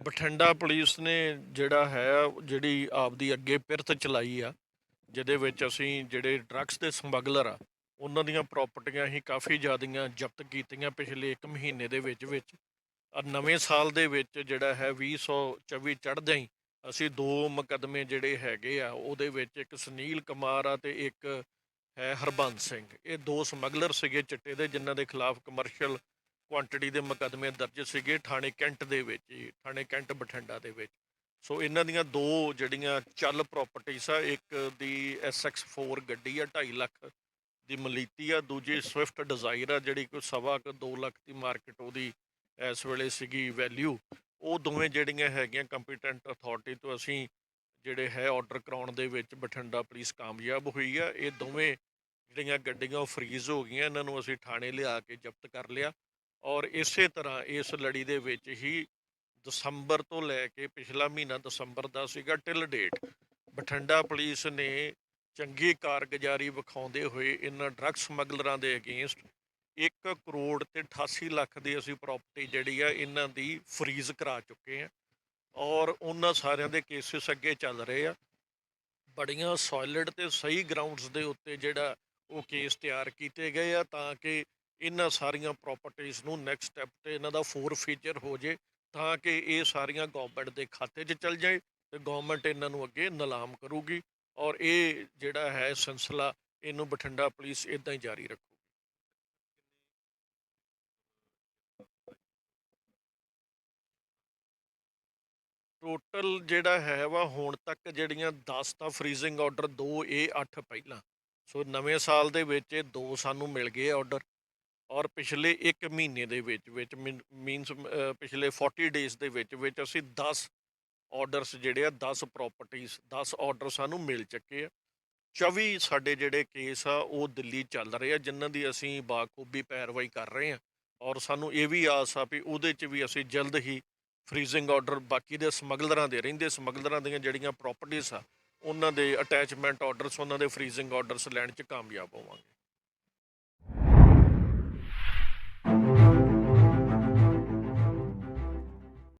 Bathinda police ਨੇ ਜਿਹੜਾ ਹੈ, ਜਿਹੜੀ ਆਪਦੀ ਅੱਗੇ ਪਿਰਤ ਚਲਾਈ ਆ, ਜਿਹਦੇ ਵਿੱਚ ਅਸੀਂ ਜਿਹੜੇ ਡਰੱਗਸ ਦੇ ਸਮਗਲਰ ਆ, ਉਹਨਾਂ ਦੀਆਂ ਪ੍ਰਾਪਰਟੀਆਂ ਹੀ ਕਾਫੀ ਜ਼ਿਆਦੀਆਂ ਜ਼ਬਤ ਕੀਤੀਆਂ ਪਿਛਲੇ 1 ਮਹੀਨੇ ਦੇ ਵਿੱਚ ਵਿੱਚ ਨਵੇਂ ਸਾਲ ਦੇ ਵਿੱਚ ਜਿਹੜਾ ਹੈ 2024 ਚੜ੍ਹਦਿਆਂ ਹੀ ਅਸੀਂ ਦੋ ਮੁਕੱਦਮੇ ਜਿਹੜੇ ਹੈਗੇ ਆ, ਉਹਦੇ ਵਿੱਚ ਇੱਕ ਸੁਨੀਲ ਕੁਮਾਰ ਆ ਤੇ ਇੱਕ ਹੈ ਹਰਬੰਸ ਸਿੰਘ। ਇਹ ਦੋ ਸਮਗਲਰ ਸੀਗੇ ਚਿੱਟੇ ਦੇ, ਜਿਨ੍ਹਾਂ ਦੇ ਖਿਲਾਫ ਕਮਰਸ਼ੀਅਲ ਕੁਆਂਟੀਟੀ ਦੇ ਮੁਕੱਦਮੇ ਦਰਜ ਸੀਗੇ ਥਾਣੇ ਕੈਂਟ ਦੇ ਵਿੱਚ ਹੀ ਥਾਣੇ ਕੈਂਟ ਬਠਿੰਡਾ ਦੇ ਵਿੱਚ। ਸੋ ਇਹਨਾਂ ਦੀਆਂ ਦੋ ਜਿਹੜੀਆਂ ਚੱਲ ਪ੍ਰਾਪਰਟੀਆਂ ਆ, ਇੱਕ ਦੀ SX4 ਗੱਡੀ ਆ 2.5 ਲੱਖ ਦੀ ਮਲੀਤੀ ਆ, ਦੂਜੀ ਸਵਿਫਟ ਡਿਜ਼ਾਇਰ ਆ, ਜਿਹੜੀ ਕੋਈ ਸਵਾ ਕੁ 2 ਲੱਖ ਦੀ ਮਾਰਕੀਟ ਉਹਦੀ ਇਸ ਵੇਲੇ ਸੀਗੀ ਵੈਲਿਊ ਉਹ ਦੋਵੇਂ ਜਿਹੜੀਆਂ ਹੈਗੀਆਂ ਕੰਪੀਟੈਂਟ ਅਥਾਰਟੀ ਤੋਂ ਅਸੀਂ ਜਿਹੜੇ ਹੈ ਆਰਡਰ ਕਰਾਉਣ ਦੇ ਵਿੱਚ ਬਠਿੰਡਾ ਪੁਲਿਸ ਕਾਮਯਾਬ ਹੋਈ ਆ। ਇਹ ਦੋਵੇਂ ਜਿਹੜੀਆਂ ਗੱਡੀਆਂ ਉਹ ਫਰੀਜ਼ ਹੋ ਗਈਆਂ, ਇਹਨਾਂ ਨੂੰ ਅਸੀਂ ਥਾਣੇ ਲਿਆ ਕੇ ਜ਼ਬਤ ਕਰ ਲਿਆ ਔਰ ਇਸੇ ਤਰ੍ਹਾਂ ਇਸ ਲੜੀ ਦੇ ਵਿੱਚ ਹੀ ਦਸੰਬਰ ਤੋਂ ਲੈ ਕੇ ਪਿਛਲਾ ਮਹੀਨਾ ਦਸੰਬਰ ਦਾ ਸੀਗਾ ਟਿਲ ਡੇਟ ਬਠਿੰਡਾ ਪੁਲਿਸ ਨੇ ਚੰਗੀ ਕਾਰਗੁਜ਼ਾਰੀ ਵਿਖਾਉਂਦੇ ਹੋਏ ਇਹਨਾਂ ਡਰੱਗ ਸਮਗਲਰਾਂ ਦੇ ਅਗੇਂਸਟ 1 ਕਰੋੜ ਤੇ 88 ਲੱਖ ਦੀ ਅਸੀਂ ਪ੍ਰਾਪਰਟੀ ਜਿਹੜੀ ਆ, ਇਹਨਾਂ ਦੀ ਫਰੀਜ਼ ਕਰਾ ਚੁੱਕੇ ਆ ਔਰ ਉਹਨਾਂ ਸਾਰਿਆਂ ਦੇ ਕੇਸਿਸ ਅੱਗੇ ਚੱਲ ਰਹੇ ਆ। ਬੜੀਆਂ ਸੋਲਿਡ ਤੇ ਸਹੀ ਗਰਾਊਂਡਸ ਦੇ ਉੱਤੇ ਜਿਹੜਾ ਉਹ ਕੇਸ ਤਿਆਰ ਕੀਤੇ ਗਏ ਆ ਤਾਂ ਕਿ ਇਹਨਾਂ ਸਾਰੀਆਂ ਪ੍ਰਾਪਰਟੀਆਂ ਨੂੰ ਨੈਕਸਟ ਸਟੈਪ ਤੇ ਇਹਨਾਂ ਦਾ ਫੋਰ ਫੀਚਰ ਹੋ ਜੇ, ਤਾਂ ਕਿ ਇਹ ਸਾਰੀਆਂ ਗਵਰਨਮੈਂਟ ਦੇ ਖਾਤੇ 'ਚ ਚਲ ਜਾਏ ਤੇ ਗਵਰਨਮੈਂਟ ਇਹਨਾਂ ਨੂੰ ਅੱਗੇ ਨਿਲਾਮ ਕਰੂਗੀ ਔਰ ਇਹ ਜਿਹੜਾ ਹੈ ਸਿਲਸਿਲਾ ਇਹਨੂੰ ਬਠਿੰਡਾ ਪੁਲਿਸ ਇਦਾਂ ਹੀ ਜਾਰੀ ਰੱਖੂਗੀ ਟੋਟਲ ਜਿਹੜਾ ਹੈ ਵਾ ਹੁਣ ਤੱਕ ਜਿਹੜੀਆਂ 10 ਤਾਂ ਫਰੀਜ਼ਿੰਗ ਆਰਡਰ 2 ਇਹ 8 ਪਹਿਲਾਂ। ਸੋ ਨਵੇਂ ਸਾਲ ਦੇ ਵਿੱਚ ਇਹ ਦੋ ਸਾਨੂੰ ਮਿਲ ਗਏ ਆਰਡਰ ਔਰ ਪਿਛਲੇ 1 ਮਹੀਨੇ ਦੇ ਵਿੱਚ ਵਿੱਚ ਮੀਨਸ ਪਿਛਲੇ 40 ਡੇਜ਼ ਦੇ ਵਿੱਚ ਵਿੱਚ ਅਸੀਂ 10 ਆਰਡਰਸ ਜਿਹੜੇ ਆ 10 ਪ੍ਰਾਪਰਟੀਆਂ 10 ਆਰਡਰ ਸਾਨੂੰ ਮਿਲ ਚੁੱਕੇ ਆ। 24 ਸਾਡੇ ਜਿਹੜੇ ਕੇਸ ਆ, ਉਹ ਦਿੱਲੀ ਚੱਲ ਰਹੇ ਆ, ਜਿਨ੍ਹਾਂ ਦੀ ਅਸੀਂ ਬਾਖੂਬੀ ਪੈਰਵਾਈ ਕਰ ਰਹੇ ਆ। ਔਰ ਸਾਨੂੰ ਇਹ ਵੀ ਆਸ ਆ ਵੀ ਉਹਦੇ 'ਚ ਵੀ ਅਸੀਂ ਜਲਦ ਹੀ ਫਰੀਜ਼ਿੰਗ ਆਰਡਰ ਬਾਕੀ ਦੇ ਸਮਗਲਰਾਂ ਦੇ, ਰਹਿੰਦੇ ਸਮਗਲਰਾਂ ਦੀਆਂ ਜਿਹੜੀਆਂ ਪ੍ਰਾਪਰਟੀਆਂ ਆ, ਉਹਨਾਂ ਦੇ ਅਟੈਚਮੈਂਟ ਆਰਡਰਸ ਉਹਨਾਂ ਦੇ ਫਰੀਜ਼ਿੰਗ ਆਰਡਰਸ ਲੈਣ 'ਚ ਕਾਮਯਾਬ ਹੋਵਾਂਗੇ।